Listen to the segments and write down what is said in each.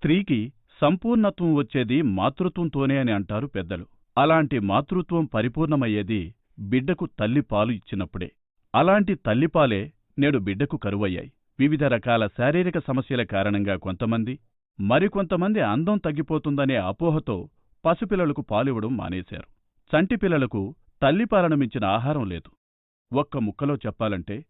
స్త్రీకి సంపూర్ణత్వం వచ్చేది మాతృత్వంతోనే అని అంటారు పెద్దలు. అలాంటి మాతృత్వం పరిపూర్ణమయ్యేది బిడ్డకు తల్లిపాలు ఇచ్చినప్పుడే. అలాంటి తల్లిపాలే నేడు బిడ్డకు కరువయ్యాయి. వివిధ రకాల శారీరక సమస్యల కారణంగా కొంతమంది మరికొంతమంది అందం తగ్గిపోతుందనే అపోహతో పసిపిల్లలకు పాలివ్వడం మానేశారు. చంటిపిల్లలకు తల్లిపాలను మించిన ఆహారం లేదు. ఒక్క ముక్కలో చెప్పాలంటే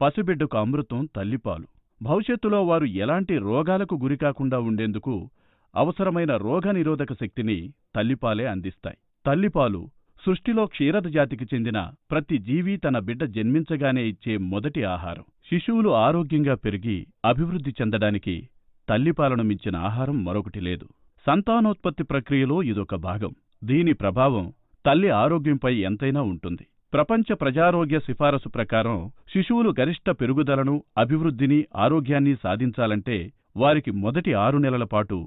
పసిబిడ్డకు అమృతం తల్లిపాలు భవిష్యత్తులో వారు ఎలాంటి రోగాలకు గురికాకుండా ఉండేందుకు అవసరమైన రోగనిరోధక శక్తిని తల్లిపాలే అందిస్తాయి. తల్లిపాలు సృష్టిలో క్షీరద జాతికి చెందిన ప్రతి జీవి తన బిడ్డ జన్మించగానే ఇచ్చే మొదటి ఆహారం. శిశువులు ఆరోగ్యంగా పెరిగి అభివృద్ధి చెందడానికి తల్లిపాలను మించిన ఆహారం మరొకటి లేదు. సంతానోత్పత్తి ప్రక్రియలో ఇదొక భాగం. దీని ప్రభావం తల్లి ఆరోగ్యంపై ఎంతైనా ఉంటుంది. ప్రపంచ ప్రజారోగ్య సిఫారసు ప్రకారం శిశువులు గరిష్ట పెరుగుదలను అభివృద్ధిని ఆరోగ్యాన్ని సాధించాలంటే వారికి మొదటి ఆరు నెలల పాటు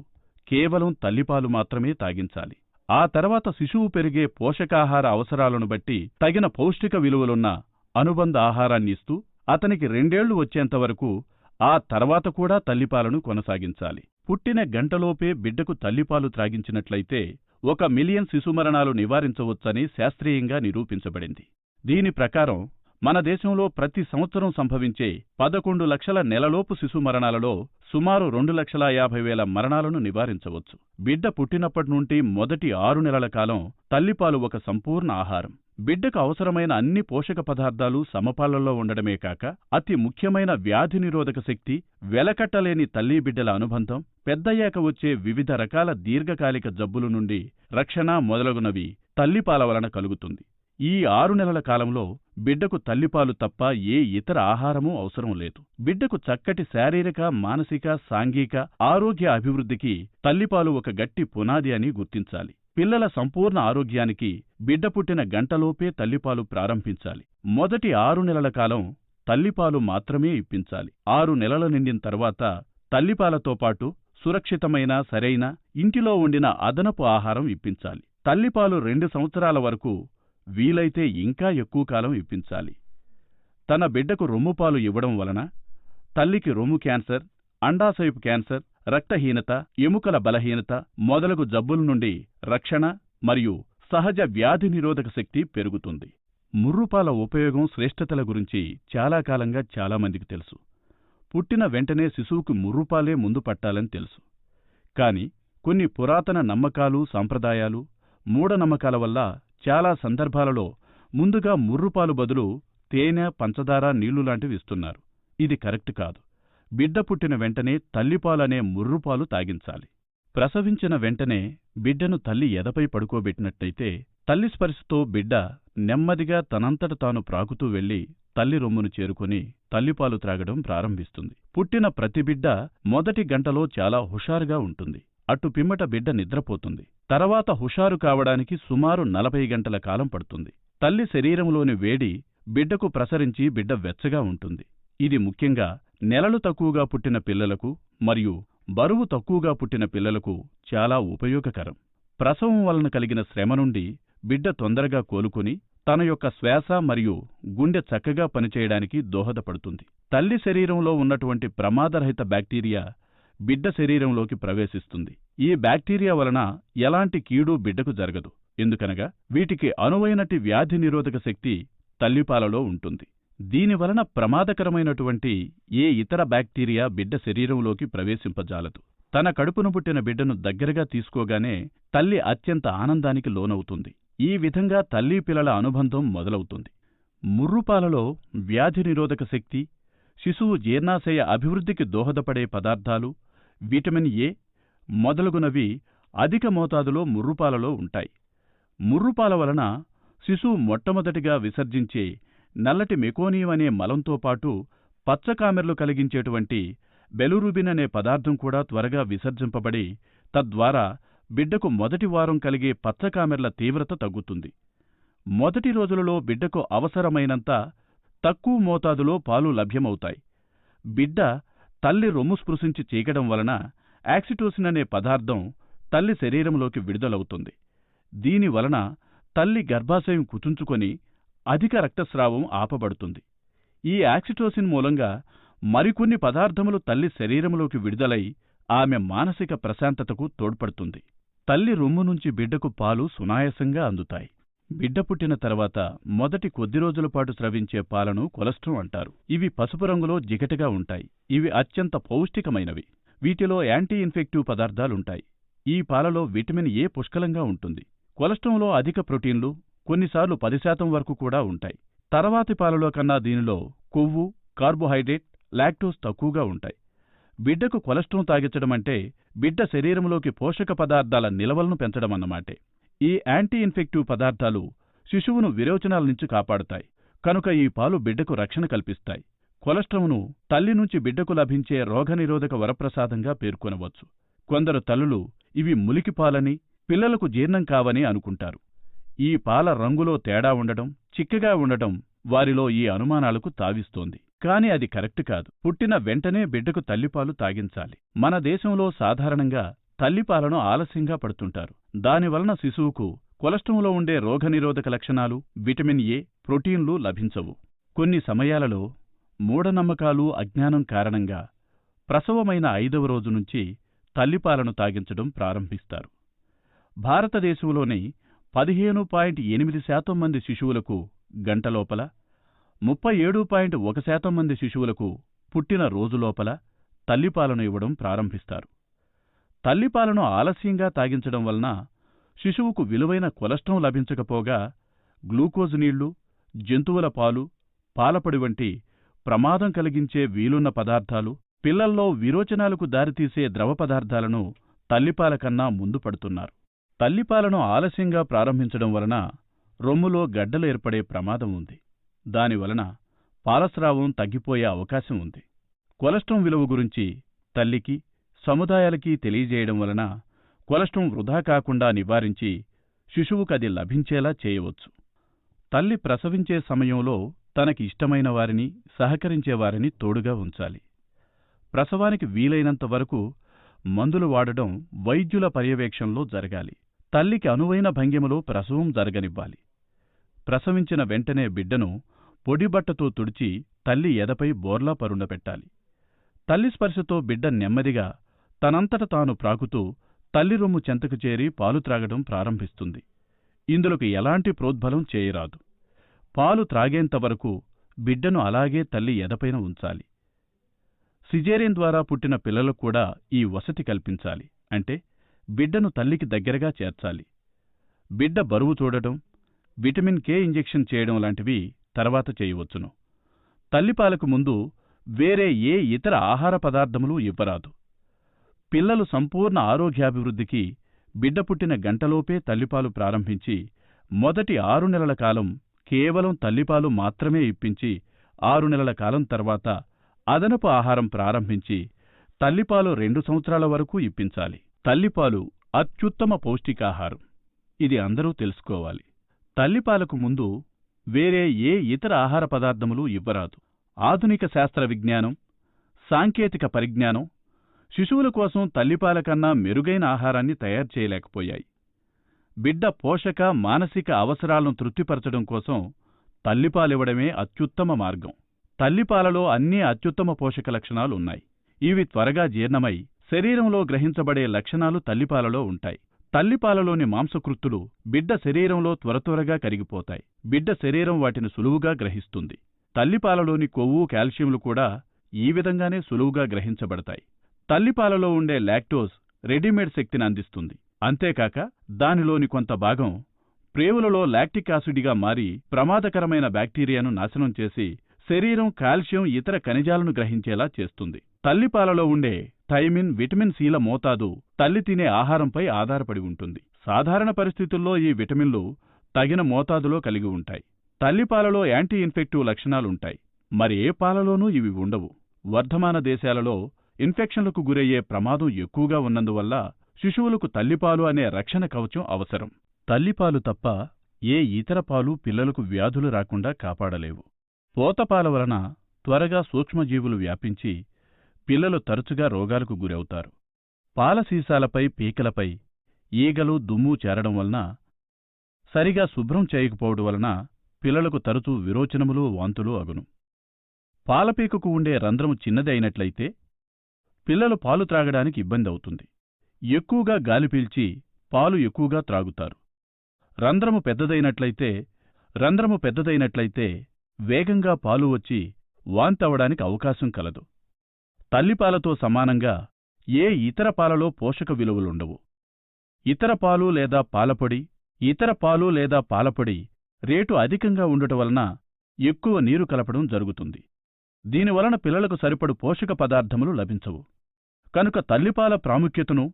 కేవలం తల్లిపాలు మాత్రమే తాగించాలి. ఆ తర్వాత శిశువు పెరిగే పోషకాహార అవసరాలను బట్టి తగిన పౌష్టిక విలువలున్న అనుబంధ ఆహారాన్ని ఇస్తూ అతనికి రెండేళ్ళు వచ్చేంతవరకు ఆ తర్వాత కూడా తల్లిపాలను కొనసాగించాలి. పుట్టిన గంటలోపే బిడ్డకు తల్లిపాలు త్రాగించినట్లయితే ఒక మిలియన్ శిశుమరణాలు నివారించవచ్చని శాస్త్రీయంగా నిరూపించబడింది. దీని ప్రకారం మన దేశంలో ప్రతి సంవత్సరం సంభవించే పదకొండు లక్షల నెలలోపు శిశు మరణాలలో సుమారు రెండు లక్షల యాభై వేల మరణాలను నివారించవచ్చు. బిడ్డ పుట్టినప్పటి నుండి మొదటి ఆరు నెలల కాలం తల్లిపాలు ఒక సంపూర్ణ ఆహారం. బిడ్డకు అవసరమైన అన్ని పోషక పదార్థాలు సమపాళ్ళలో ఉండడమే కాక అతి ముఖ్యమైన వ్యాధి నిరోధక శక్తి వెలకట్టలేని తల్లి బిడ్డల అనుబంధం పెద్దయ్యాక వచ్చే వివిధ రకాల దీర్ఘకాలిక జబ్బుల నుండి రక్షణ మొదలగునవి తల్లిపాల వలన కలుగుతుంది. ఈ ఆరు నెలల కాలంలో బిడ్డకు తల్లిపాలు తప్ప ఏ ఇతర ఆహారమూ అవసరం లేదు. బిడ్డకు చక్కటి శారీరక మానసిక సాంఘిక ఆరోగ్య అభివృద్ధికి తల్లిపాలు ఒక గట్టి పునాది అని గుర్తించాలి. పిల్లల సంపూర్ణ ఆరోగ్యానికి బిడ్డ పుట్టిన గంటలోపే తల్లిపాలు ప్రారంభించాలి. మొదటి ఆరు నెలల కాలం తల్లిపాలు మాత్రమే ఇప్పించాలి. ఆరు నెలల నిండిన తర్వాత తల్లిపాలతో పాటు సురక్షితమైన సరైన ఇంటిలో ఉండిన అదనపు ఆహారం ఇప్పించాలి. తల్లిపాలు రెండు సంవత్సరాల వరకు వీలైతే ఇంకా ఎక్కువ కాలం ఇప్పించాలి. తన బిడ్డకు రొమ్ముపాలు ఇవ్వడం వలన తల్లికి రొమ్ము క్యాన్సర్ అండాశయపు క్యాన్సర్ రక్తహీనత ఎముకల బలహీనత మొదలగు జబ్బుల నుండి రక్షణ మరియు సహజ వ్యాధి నిరోధక శక్తి పెరుగుతుంది. ముర్రుపాల ఉపయోగం శ్రేష్టతల గురించి చాలా కాలంగా చాలామందికి తెలుసు. పుట్టిన వెంటనే శిశువుకు ముర్రుపాలే ముందు పట్టాలని తెలుసు. కాని కొన్ని పురాతన నమ్మకాలు సాంప్రదాయాలు మూఢనమ్మకాల వల్ల చాలా సందర్భాలలో ముందుగా ముర్రుపాలు బదులు తేనె పంచదార నీళ్ళు లాంటివి ఇస్తున్నారు. ఇది కరెక్ట్ కాదు. బిడ్డ పుట్టిన వెంటనే తల్లిపాలనే ముర్రుపాలు తాగించాలి. ప్రసవించిన వెంటనే బిడ్డను తల్లి ఎదపై పడుకోబెట్టినట్టయితే తల్లి స్పర్శతో బిడ్డ నెమ్మదిగా తనంతట తాను ప్రాకుతూ వెళ్ళి తల్లి రొమ్మును చేరుకుని తల్లిపాలు త్రాగడం ప్రారంభిస్తుంది. పుట్టిన ప్రతి బిడ్డ మొదటి గంటలో చాలా హుషారుగా ఉంటుంది. అటు పిమ్మట బిడ్డ నిద్రపోతుంది. తర్వాత హుషారు కావడానికి సుమారు నలభై గంటల కాలం పడుతుంది. తల్లి శరీరంలోని వేడి బిడ్డకు ప్రసరించి బిడ్డ వెచ్చగా ఉంటుంది. ఇది ముఖ్యంగా నెలలు తక్కువగా పుట్టిన పిల్లలకు మరియు బరువు తక్కువగా పుట్టిన పిల్లలకు చాలా ఉపయోగకరం. ప్రసవం వలన కలిగిన శ్రమ నుండి బిడ్డ తొందరగా కోలుకుని తన యొక్క శ్వాస మరియు గుండె చక్కగా పనిచేయడానికి దోహదపడుతుంది. తల్లి శరీరంలో ఉన్నటువంటి ప్రమాదరహిత బ్యాక్టీరియా బిడ్డ శరీరంలోకి ప్రవేశిస్తుంది. ఈ బ్యాక్టీరియా వలన ఎలాంటి కీడు బిడ్డకు జరగదు. ఎందుకనగా వీటికి అనువైనటి వ్యాధి నిరోధక శక్తి తల్లిపాలలో ఉంటుంది. దీనివలన ప్రమాదకరమైనటువంటి ఏ ఇతర బ్యాక్టీరియా బిడ్డ శరీరంలోకి ప్రవేశింపజాలదు. తన కడుపును పుట్టిన బిడ్డను దగ్గరగా తీసుకోగానే తల్లి అత్యంత ఆనందానికి లోనవుతుంది. ఈ విధంగా తల్లి పిల్లల అనుబంధం మొదలవుతుంది. ముర్రుపాలలో వ్యాధి నిరోధక శక్తి శిశువు జీర్ణాశయ అభివృద్ధికి దోహదపడే పదార్థాలు విటమిన్ ఏ మొదలగునవి అధిక మోతాదులో ముర్రుపాలలో ఉంటాయి. ముర్రుపాల వలన శిశువు మొట్టమొదటిగా విసర్జించే నల్లటి మెకోనియం అనే మలంతో పాటు పచ్చకామెర్లు కలిగించేటువంటి బెలురుబిన్ అనే పదార్థం కూడా త్వరగా విసర్జింపబడి తద్వారా బిడ్డకు మొదటి వారం కలిగే పచ్చకామెర్ల తీవ్రత తగ్గుతుంది. మొదటి రోజులలో బిడ్డకు అవసరమైనంత తక్కువ మోతాదులో పాలు లభ్యమవుతాయి. బిడ్డ తల్లి రొమ్ము స్పృశించి చీకడం వలన యాక్సిటోసిన్ అనే పదార్థం తల్లి శరీరంలోకి విడుదలవుతుంది. దీని వలన తల్లి గర్భాశయం కుచుంచుకొని అధిక రక్తస్రావం ఆపబడుతుంది. ఈ యాక్సిటోసిన్ మూలంగా మరికొన్ని పదార్థములు తల్లి శరీరంలోకి విడుదలై ఆమె మానసిక ప్రశాంతతకు తోడ్పడుతుంది. తల్లి రొమ్ము నుంచి బిడ్డకు పాలు సునాయసంగా అందుతాయి. బిడ్డ పుట్టిన తర్వాత మొదటి కొద్ది రోజుల పాటు స్రవించే పాలను కొలెస్ట్రం అంటారు. ఇవి పసుపు రంగులో జిగటగా ఉంటాయి. ఇవి అత్యంత పౌష్టికమైనవి. వీటిలో యాంటీ ఇన్ఫెక్టివ్ పదార్థాలుంటాయి. ఈ పాలలో విటమిన్ ఏ పుష్కలంగా ఉంటుంది. కొలెస్ట్రంలో అధిక ప్రోటీన్లు కొన్నిసార్లు పది శాతం వరకు కూడా ఉంటాయి. తర్వాతి పాలలో కన్నా దీనిలో కొవ్వు కార్బోహైడ్రేట్ లాక్టోస్ తక్కువగా ఉంటాయి. బిడ్డకు కొలెస్ట్రాల్ తాగించడం అంటే బిడ్డ శరీరంలోకి పోషక పదార్థాల నిలవలను పెంచడమన్నమాటే. ఈ యాంటీ ఇన్ఫెక్టివ్ పదార్థాలు శిశువును విరోచనాల నుంచి కాపాడుతాయి. కనుక ఈ పాలు బిడ్డకు రక్షణ కల్పిస్తాయి. కొలెస్ట్రాల్ను తల్లి నుంచి బిడ్డకు లభించే రోగనిరోధక వరప్రసాదంగా పేర్కొనవచ్చు. కొందరు తల్లులు ఇవి ములికి పాలని పిల్లలకు జీర్ణం కావని అనుకుంటారు. ఈ పాల రంగులో తేడా ఉండటం చిక్కగా ఉండటం వారిలో ఈ అనుమానాలకు తావిస్తోంది. కాని అది కరెక్ట్ కాదు. పుట్టిన వెంటనే బిడ్డకు తల్లిపాలు తాగించాలి. మన దేశంలో సాధారణంగా తల్లిపాలను ఆలస్యంగా పడుతుంటారు. దానివలన శిశువుకు కొలెస్ట్రంలో ఉండే రోగనిరోధక లక్షణాలు విటమిన్ ఏ ప్రోటీన్లు లభించవు. కొన్ని సమయాలలో మూఢనమ్మకాలు అజ్ఞానం కారణంగా ప్రసవమైన ఐదవ రోజు నుంచి తల్లిపాలను తాగించడం ప్రారంభిస్తారు. భారతదేశంలోని పదిహేను పాయింట్ ఎనిమిది శాతం మంది శిశువులకు గంటలోపల ముప్పై ఏడు పాయింట్ ఒక శాతం మంది శిశువులకు పుట్టిన రోజులోపల తల్లిపాలను ఇవ్వడం ప్రారంభిస్తారు. తల్లిపాలను ఆలస్యంగా తాగించడం వలన శిశువుకు విలువైన కొలెస్ట్రాల్ లభించకపోగా గ్లూకోజ్ నీళ్ళు జంతువుల పాలు పాలపొడి వంటి ప్రమాదం కలిగించే వీలున్న పదార్థాలు పిల్లల్లో విరోచనాలకు దారితీసే ద్రవ పదార్థాలను తల్లిపాల కన్నా ముందు పడుతున్నారు. తల్లిపాలను ఆలస్యంగా ప్రారంభించడం వలన రొమ్ములో గడ్డలు ఏర్పడే ప్రమాదం ఉంది. దానివలన పాలస్రావం తగ్గిపోయే అవకాశం ఉంది. కొలెస్ట్రం విలువ గురించి తల్లికి సముదాయాలకి తెలియజేయడం వలన కొలెస్ట్రం వృధా కాకుండా నివారించి శిశువుకది లభించేలా చేయవచ్చు. తల్లి ప్రసవించే సమయంలో తనకి ఇష్టమైన వారిని సహకరించేవారిని తోడుగా ఉంచాలి. ప్రసవానికి వీలైనంత వరకు మందులు వాడడం వైద్యుల పర్యవేక్షణలో జరగాలి. తల్లికి అనువైన భంగిమలో ప్రసవం జరగనివ్వాలి. ప్రసవించిన వెంటనే బిడ్డను పొడిబట్టతో తుడిచి తల్లి ఎదపై బోర్లా పరుండబెట్టాలి తల్లి స్పర్శతో బిడ్డ నెమ్మదిగా తనంతట తాను ప్రాకుతూ తల్లి రొమ్ము చెంతకు చేరి పాలు త్రాగడం ప్రారంభిస్తుంది. ఇందులోకి ఎలాంటి ప్రోద్బలం చేయరాదు. పాలు త్రాగేంతవరకు బిడ్డను అలాగే తల్లి ఎదపైన ఉంచాలి. సిజేరియన్ ద్వారా పుట్టిన పిల్లలకు కూడా ఈ వసతి కల్పించాలి. అంటే బిడ్డను తల్లికి దగ్గరగా చేర్చాలి. బిడ్డ బరువు చూడటం విటమిన్ కే ఇంజెక్షన్ చేయడం లాంటివి తర్వాత చేయవచ్చును. తల్లిపాలకు ముందు వేరే ఏ ఇతర ఆహార పదార్థములు ఇవ్వరాదు. పిల్లలు సంపూర్ణ ఆరోగ్యాభివృద్ధికి బిడ్డ పుట్టిన గంటలోపే తల్లిపాలు ప్రారంభించి మొదటి ఆరు నెలల కాలం కేవలం తల్లిపాలు మాత్రమే ఇప్పించి ఆరు నెలల కాలం తర్వాత అదనపు ఆహారం ప్రారంభించి తల్లిపాలు రెండు సంవత్సరాల వరకు ఇప్పించాలి. తల్లిపాలు అత్యుత్తమ పౌష్టికాహారం. ఇది అందరూ తెలుసుకోవాలి. తల్లిపాలకు ముందు వేరే ఏ ఇతర ఆహార పదార్థములు ఇవ్వరాదు. ఆధునిక శాస్త్ర విజ్ఞానం సాంకేతిక పరిజ్ఞానం శిశువుల కోసం తల్లిపాల కన్నా మెరుగైన ఆహారాన్ని తయారు చేయలేకపోయాయి. బిడ్డ పోషక మానసిక అవసరాలను తృప్తిపరచడం కోసం తల్లిపాలివ్వడమే అత్యుత్తమ మార్గం. తల్లిపాలలో అన్ని అత్యుత్తమ పోషక లక్షణాలు ఉన్నాయి ఇవి త్వరగా జీర్ణమై శరీరంలో గ్రహించబడే లక్షణాలు తల్లిపాలలో ఉంటాయి. తల్లిపాలలోని మాంసకృత్తులు బిడ్డ శరీరంలో త్వరత్వరగా కరిగిపోతాయి. బిడ్డ శరీరం వాటిని సులువుగా గ్రహిస్తుంది. తల్లిపాలలోని కొవ్వు కాల్షియంలు కూడా ఈ విధంగానే సులువుగా గ్రహించబడతాయి. తల్లిపాలలో ఉండే లాక్టోస్ రెడీమేడ్ శక్తిని అందిస్తుంది. అంతేకాక దానిలోని కొంత భాగం ప్రేవులలో లాక్టిక్ ఆసిడ్గా మారి ప్రమాదకరమైన బ్యాక్టీరియాను నాశనం చేసి శరీరం కాల్షియం ఇతర ఖనిజాలను గ్రహించేలా చేస్తుంది. తల్లిపాలలో ఉండే థైమిన్ విటమిన్ సిల మోతాదు తల్లి తినే ఆహారంపై ఆధారపడి ఉంటుంది. సాధారణ పరిస్థితుల్లో ఈ విటమిన్లు తగిన మోతాదులో కలిగి ఉంటాయి. తల్లిపాలలో యాంటీ ఇన్ఫెక్టివ్ లక్షణాలుంటాయి మరి ఏ పాలలోనూ ఇవి ఉండవు. వర్ధమాన దేశాలలో ఇన్ఫెక్షన్లకు గురయ్యే ప్రమాదం ఎక్కువగా ఉన్నందువల్ల శిశువులకు తల్లిపాలు అనే రక్షణ కవచం అవసరం. తల్లిపాలు తప్ప ఏ ఇతర పాలు పిల్లలకు వ్యాధులు రాకుండా కాపాడలేవు. పోతపాల వలన త్వరగా సూక్ష్మజీవులు వ్యాపించి పిల్లలు తరచుగా రోగాలకు గురవుతారు. పాల సీసాలపై పీకలపై ఈగలు దుమ్ము చేరడం వలన సరిగా శుభ్రం చేయకపోవడం వలన పిల్లలకు తరచూ విరోచనములు వాంతులు అగును. పాలపీకకు ఉండే రంధ్రము చిన్నది అయినట్లయితే పిల్లలు పాలు త్రాగడానికి ఇబ్బంది అవుతుంది. ఎక్కువగా గాలి పీల్చి పాలు ఎక్కువగా త్రాగుతారు. రంధ్రము పెద్దదైనట్లయితే రంధ్రము పెద్దదైనట్లయితే వేగంగా పాలు వచ్చి వాంతవడానికి అవకాశం కలదు. తల్లిపాలతో సమానంగా ఏ ఇతర పాలలో పోషక విలువలుండవు. ఇతర పాలు లేదా పాలపొడి ఇతర పాలు లేదా పాలపొడి రేటు అధికంగా ఉండటం వలన ఎక్కువ నీరు కలపడం జరుగుతుంది. దీనివలన పిల్లలకు సరిపడు పోషక పదార్థములు లభించవు. కనుక తల్లిపాల ప్రాముఖ్యతను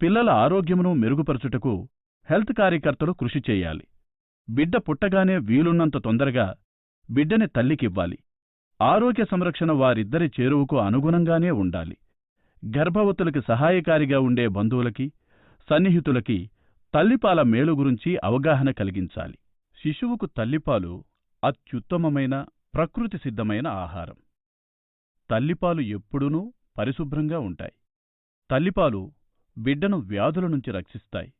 పిల్లల ఆరోగ్యమును మెరుగుపరచుటకు హెల్త్ కార్యకర్తలు కృషి చేయాలి. బిడ్డ పుట్టగానే వీలున్నంత తొందరగా బిడ్డని తల్లికివ్వాలి. ఆరోగ్య సంరక్షణ వారిద్దరి చేరువకు అనుగుణంగానే ఉండాలి. గర్భవతులకి సహాయకారిగా ఉండే బంధువులకి సన్నిహితులకి తల్లిపాల మేలు గురించి అవగాహన కలిగించాలి. శిశువుకు తల్లిపాలు అత్యుత్తమమైన ప్రకృతి సిద్ధమైన ఆహారం. తల్లిపాలు ఎప్పుడూనూ పరిశుభ్రంగా ఉంటాయి. తల్లిపాలు బిడ్డను వ్యాధుల నుంచి రక్షిస్తాయి.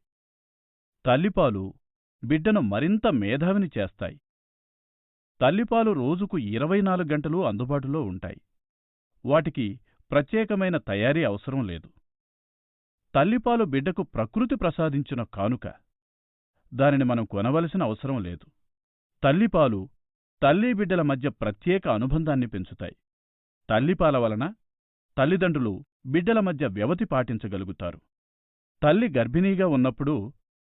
తల్లిపాలు బిడ్డను మరింత మేధావిని చేస్తాయి. తల్లిపాలు రోజుకు ఇరవై నాలుగు గంటలు అందుబాటులో ఉంటాయి. వాటికి ప్రత్యేకమైన తయారీ అవసరం లేదు. తల్లిపాలు బిడ్డకు ప్రకృతి ప్రసాదించిన కానుక. దానిని మనం కొనవలసిన అవసరం లేదు. తల్లిపాలు తల్లి బిడ్డల మధ్య ప్రత్యేక అనుబంధాన్ని పెంచుతాయి. తల్లిపాల వలన తల్లిదండ్రులు బిడ్డల మధ్య వ్యవతి పాటించగలుగుతారు. తల్లి గర్భిణీగా ఉన్నప్పుడు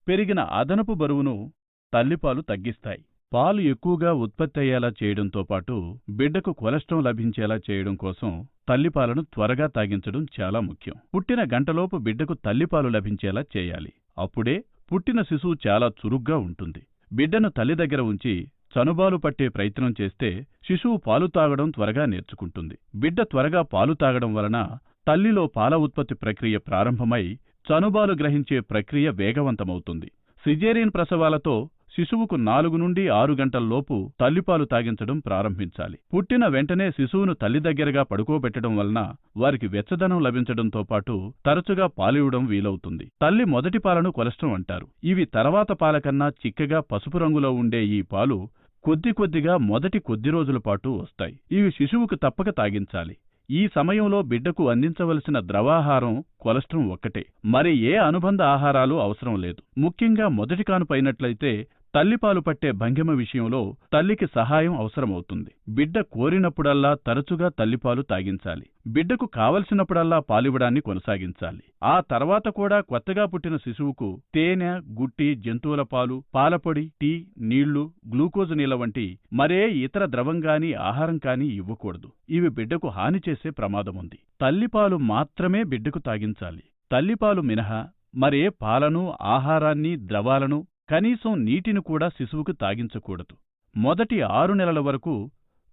పెరిగిన అదనపు బరువును తల్లిపాలు తగ్గిస్తాయి. పాలు ఎక్కువగా ఉత్పత్తి అయ్యేలా చేయడంతో పాటు బిడ్డకు కొలెస్ట్రాల్ లభించేలా చేయడం కోసం తల్లిపాలను త్వరగా తాగించడం చాలా ముఖ్యం. పుట్టిన గంటలోపు బిడ్డకు తల్లిపాలు లభించేలా చేయాలి. అప్పుడే పుట్టిన శిశువు చాలా చురుగ్గా ఉంటుంది. బిడ్డను తల్లి దగ్గర ఉంచి చనుబాలు పట్టే ప్రయత్నం చేస్తే శిశువు పాలు తాగడం త్వరగా నేర్చుకుంటుంది. బిడ్డ త్వరగా పాలు తాగడం వలన తల్లిలో పాల ఉత్పత్తి ప్రక్రియ ప్రారంభమై చనుబాలు గ్రహించే ప్రక్రియ వేగవంతమవుతుంది. సిజేరియన్ ప్రసవాలతో శిశువుకు నాలుగు నుండి ఆరు గంటల్లోపు తల్లిపాలు తాగించడం ప్రారంభించాలి. పుట్టిన వెంటనే శిశువును తల్లి దగ్గరగా పడుకోబెట్టడం వలన వారికి వెచ్చదనం లభించడంతో పాటు తరచుగా పాలివ్వడం వీలవుతుంది. తల్లి మొదటి పాలను కొలెస్ట్రం అంటారు. ఇవి తర్వాత పాల కన్నా చిక్కగా పసుపు రంగులో ఉండే ఈ పాలు కొద్ది కొద్దిగా మొదటి కొద్ది రోజుల పాటు వస్తాయి. ఇవి శిశువుకు తప్పక తాగించాలి. ఈ సమయంలో బిడ్డకు అందించవలసిన ద్రవాహారం కొలెస్ట్రం ఒక్కటే. మరి ఏ అనుబంధ ఆహారాలు అవసరం లేదు. ముఖ్యంగా మొదటి కానుపైనట్లయితే తల్లిపాలు పట్టే భంగిమ విషయంలో తల్లికి సహాయం అవసరమవుతుంది. బిడ్డ కోరినప్పుడల్లా తరచుగా తల్లిపాలు తాగించాలి. బిడ్డకు కావలసినప్పుడల్లా పాలివ్వడాన్ని కొనసాగించాలి. ఆ తర్వాత కూడా కొత్తగా పుట్టిన శిశువుకు తేనె గుట్టి జంతువుల పాలు పాలపొడి టీ నీళ్ళు గ్లూకోజు నీళ్ళ వంటి మరే ఇతర ద్రవం గాని ఆహారం కాని ఇవ్వకూడదు. ఇవి బిడ్డకు హాని చేసే ప్రమాదముంది. తల్లిపాలు మాత్రమే బిడ్డకు తాగించాలి. తల్లిపాలు మినహా మరే పాలను ఆహారాన్ని ద్రవాలను కనీసం నీటిని కూడా శిశువుకు తాగించకూడదు. మొదటి ఆరు నెలల వరకు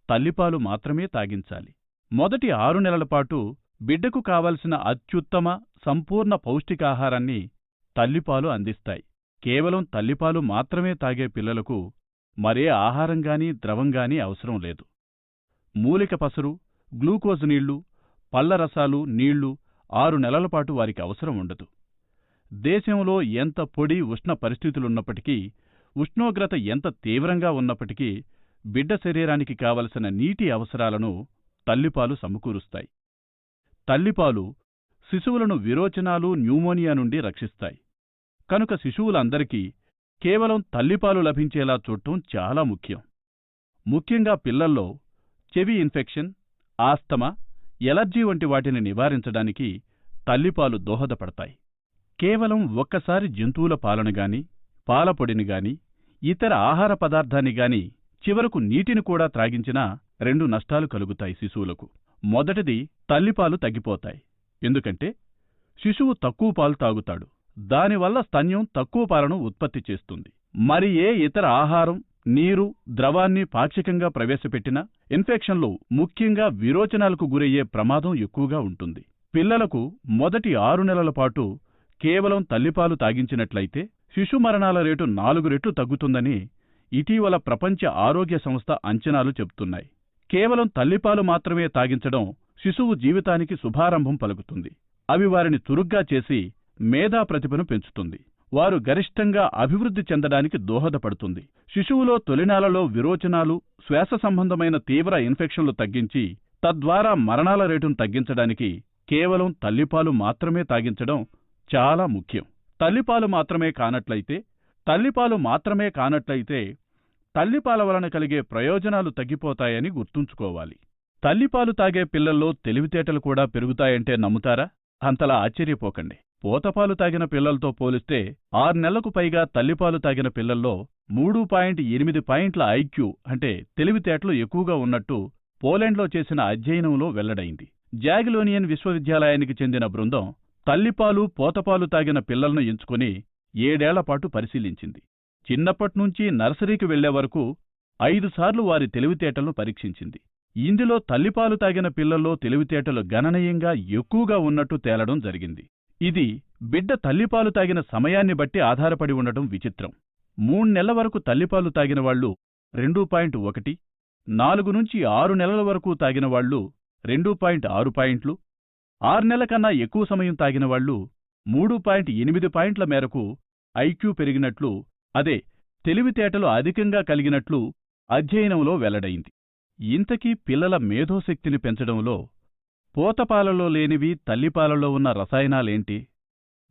తల్లిపాలు మాత్రమే తాగించాలి. మొదటి ఆరు నెలల పాటు బిడ్డకు కావలసిన అత్యుత్తమ సంపూర్ణ పౌష్టికాహారాన్ని తల్లిపాలు అందిస్తాయి. కేవలం తల్లిపాలు మాత్రమే తాగే పిల్లలకు మరే ఆహారంగానీ ద్రవంగానీ అవసరం లేదు. మూలిక పసరు గ్లూకోజ్ నీళ్ళు పళ్ళరసాలు నీళ్ళు ఆరు నెలలపాటు వారికి అవసరం ఉండదు. దేశంలో ఎంత పొడి ఉష్ణ పరిస్థితులున్నప్పటికీ ఉష్ణోగ్రత ఎంత తీవ్రంగా ఉన్నప్పటికీ బిడ్డ శరీరానికి కావలసిన నీటి అవసరాలను తల్లిపాలు సమకూరుస్తాయి. తల్లిపాలు శిశువులను విరోచనాలు న్యూమోనియా నుండి రక్షిస్తాయి. కనుక శిశువులందరికీ కేవలం తల్లిపాలు లభించేలా చూడటం చాలా ముఖ్యం. ముఖ్యంగా పిల్లల్లో చెవి ఇన్ఫెక్షన్ ఆస్తమా ఎలర్జీ వంటి వాటిని నివారించడానికి తల్లిపాలు దోహదపడతాయి. కేవలం ఒక్కసారి జంతువుల పాలను గాని పాలపొడిని గాని ఇతర ఆహార పదార్థాన్ని గాని చివరకు నీటిని కూడా త్రాగించినా రెండు నష్టాలు కలుగుతాయి శిశువులకు. మొదటిది తల్లిపాలు తగ్గిపోతాయి. ఎందుకంటే శిశువు తక్కువ పాలు తాగుతాడు. దానివల్ల స్తన్యం తక్కువ పాలను ఉత్పత్తి చేస్తుంది. మరి ఏ ఇతర ఆహారం నీరు ద్రవాన్ని పాక్షికంగా ప్రవేశపెట్టినా ఇన్ఫెక్షన్లు ముఖ్యంగా విరోచనాలకు గురయ్యే ప్రమాదం ఎక్కువగా ఉంటుంది. పిల్లలకు మొదటి ఆరు నెలల పాటు కేవలం తల్లిపాలు తాగించినట్లయితే శిశు మరణాల రేటు నాలుగు రెట్లు తగ్గుతుందని ఇటీవల ప్రపంచ ఆరోగ్య సంస్థ అంచనాలు చెబుతున్నాయి. కేవలం తల్లిపాలు మాత్రమే తాగించడం శిశువు జీవితానికి శుభారంభం పలుకుతుంది. అవి వారిని చురుగ్గా చేసి మేధా ప్రతిభను పెంచుతుంది. వారు గరిష్టంగా అభివృద్ధి చెందడానికి దోహదపడుతుంది. శిశువులో తొలినాలలో విరోచనాలు శ్వాస సంబంధమైన తీవ్ర ఇన్ఫెక్షన్లు తగ్గించి తద్వారా మరణాల రేటును తగ్గించడానికి కేవలం తల్లిపాలు మాత్రమే తాగించడం చాలా ముఖ్యం. తల్లిపాలు మాత్రమే కానట్లయితే తల్లిపాలు మాత్రమే కానట్లయితే తల్లిపాల వలన కలిగే ప్రయోజనాలు తగ్గిపోతాయని గుర్తుంచుకోవాలి. తల్లిపాలు తాగే పిల్లల్లో తెలివితేటలు కూడా పెరుగుతాయంటే నమ్ముతారా? అంతలా ఆశ్చర్యపోకండి. పోతపాలు తాగిన పిల్లలతో పోలిస్తే ఆరు నెలలకు పైగా తల్లిపాలు తాగిన పిల్లల్లో మూడు పాయింట్ ఎనిమిది పాయింట్ల ఐక్యూ అంటే తెలివితేటలు ఎక్కువగా ఉన్నట్టు పోలాండ్లో చేసిన అధ్యయనంలో వెల్లడైంది. జాగిలోనియన్ విశ్వవిద్యాలయానికి చెందిన బృందం తల్లిపాలు పోతపాలు తాగిన పిల్లలను ఎంచుకుని ఏడేళ్ళపాటు పరిశీలించింది. చిన్నప్పట్నుంచి నర్సరీకి వెళ్ళే వరకు ఐదుసార్లు వారి తెలివితేటలను పరీక్షించింది. ఇందులో తల్లిపాలు తాగిన పిల్లల్లో తెలివితేటలు గణనీయంగా ఎక్కువగా ఉన్నట్టు తేలడం జరిగింది. ఇది బిడ్డ తల్లిపాలు తాగిన సమయాన్ని బట్టి ఆధారపడి ఉండటం విచిత్రం. మూణ్నెల్ల వరకు తల్లిపాలు తాగిన వాళ్ళు రెండు పాయింట్ ఒకటి నాలుగు నుంచి ఆరు నెలల వరకు తాగిన వాళ్ళు రెండు పాయింట్ ఆరు పాయింట్లు ఆరు నెలల కన్నా ఎక్కువ సమయం తాగిన వాళ్ళు మూడు పాయింట్ ఎనిమిది పాయింట్ల మేరకు ఐక్యూ పెరిగినట్లు అదే తెలివితేటలు అధికంగా కలిగినట్లు అధ్యయనంలో వెల్లడైంది. ఇంతకీ పిల్లల మేధోశక్తిని పెంచడంలో పోతపాలలో లేనివి తల్లిపాలలో ఉన్న రసాయనాలేంటి?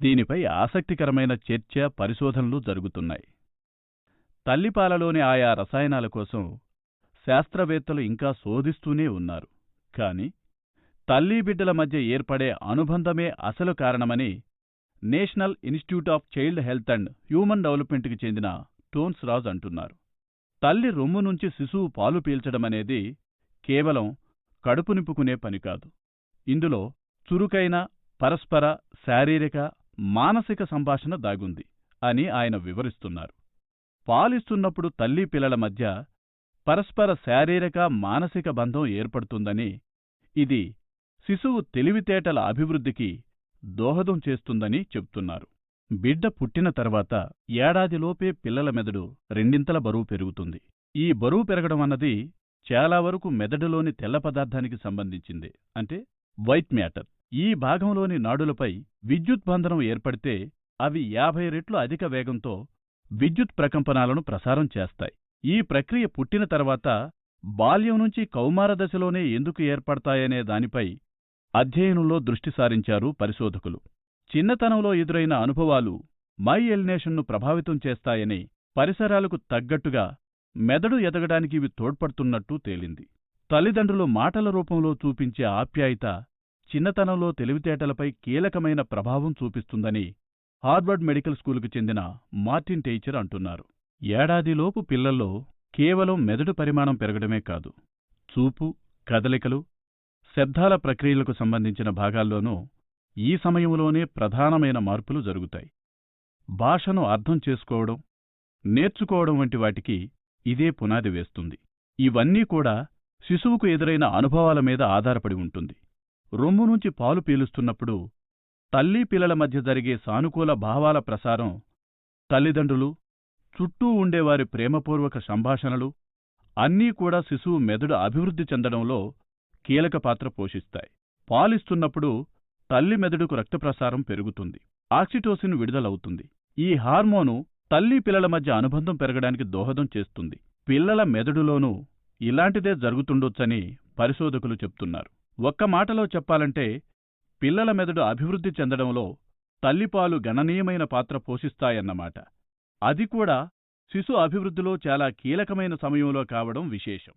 దీనిపై ఆసక్తికరమైన చర్చ పరిశోధనలు జరుగుతున్నాయి. తల్లిపాలలోని ఆయా రసాయనాల కోసం శాస్త్రవేత్తలు ఇంకా శోధిస్తూనే ఉన్నారు. కాని తల్లీ బిడ్డల మధ్య ఏర్పడే అనుబంధమే అసలు కారణమని national institute of child health and human డెవలప్మెంట్కి చెందిన టోన్స్ రాజ్ అంటున్నారు. తల్లి రొమ్ము నుంచి శిశువు పాలు పీల్చడమనేది కేవలం కడుపు నింపుకునే పని కాదు. ఇందులో చురుకైన పరస్పర శారీరక మానసిక సంభాషణ దాగుంది అని ఆయన వివరిస్తున్నారు. పాలిస్తున్నప్పుడు తల్లి పిల్లల మధ్య పరస్పర శారీరక మానసిక బంధం ఏర్పడుతుందని ఇది శిశువు తెలివితేటల అభివృద్ధికి దోహదం చేస్తుందని చెప్తున్నారు. బిడ్డ పుట్టిన తర్వాత ఏడాదిలోపే పిల్లల మెదడు రెండింతల బరువు పెరుగుతుంది. ఈ బరువు పెరగడం అన్నది చాలా వరకు మెదడులోని తెల్ల పదార్థానికి సంబంధించిందే. అంటే వైట్ మ్యాటర్. ఈ భాగంలోని నాడులపై విద్యుత్ బంధనం ఏర్పడితే అవి యాభై రెట్లు అధిక వేగంతో విద్యుత్ ప్రకంపనాలను ప్రసారం చేస్తాయి. ఈ ప్రక్రియ పుట్టిన తర్వాత బాల్యం నుంచి కౌమార దశలోనే ఎందుకు ఏర్పడతాయనే దానిపై అధ్యయనంలో దృష్టి సారించారు పరిశోధకులు. చిన్నతనంలో ఎదురైన అనుభవాలు మై ఎలినేషన్ను ప్రభావితం చేస్తాయని పరిసరాలకు తగ్గట్టుగా మెదడు ఎదగడానికి ఇవి తోడ్పడుతున్నట్టు తేలింది. తల్లిదండ్రులు మాటల రూపంలో చూపించే ఆప్యాయత చిన్నతనంలో తెలివితేటలపై కీలకమైన ప్రభావం చూపిస్తుందని హార్వర్డ్ మెడికల్ స్కూలుకు చెందిన మార్టిన్ టెయిచర్ అంటున్నారు. ఏడాదిలోపు పిల్లల్లో కేవలం మెదడు పరిమాణం పెరగడమే కాదు. చూపు కదలికలు శబ్దాల ప్రక్రియలకు సంబంధించిన భాగాల్లోనూ ఈ సమయంలోనే ప్రధానమైన మార్పులు జరుగుతాయి. భాషను అర్థం చేసుకోవడం నేర్చుకోవడం వంటి వాటికి ఇదే పునాది వేస్తుంది. ఇవన్నీ కూడా శిశువుకు ఎదురైన అనుభవాల మీద ఆధారపడి ఉంటుంది. రొమ్ము నుంచి పాలు పీలుస్తున్నప్పుడు తల్లి పిల్లల మధ్య జరిగే సానుకూల భావాల ప్రసారం తల్లిదండ్రులు చుట్టూ ఉండేవారి ప్రేమపూర్వక సంభాషణలు అన్నీ కూడా శిశువు మెదడు అభివృద్ధి చెందడంలో కీలక పాత్ర పోషిస్తాయి. పాలిస్తున్నప్పుడు తల్లి మెదడుకు రక్త ప్రసారం పెరుగుతుంది. ఆక్సిటోసిన్ విడుదలవుతుంది. ఈ హార్మోను తల్లి పిల్లల మధ్య అనుబంధం పెరగడానికి దోహదం చేస్తుంది. పిల్లల మెదడులోనూ ఇలాంటిదే జరుగుతుండొచ్చని పరిశోధకులు చెప్తున్నారు. ఒక్క మాటలో చెప్పాలంటే పిల్లల మెదడు అభివృద్ధి చెందడంలో తల్లిపాలు గణనీయమైన పాత్ర పోషిస్తాయన్నమాట. అది కూడా శిశు అభివృద్ధిలో చాలా కీలకమైన సమయంలో కావడం విశేషం.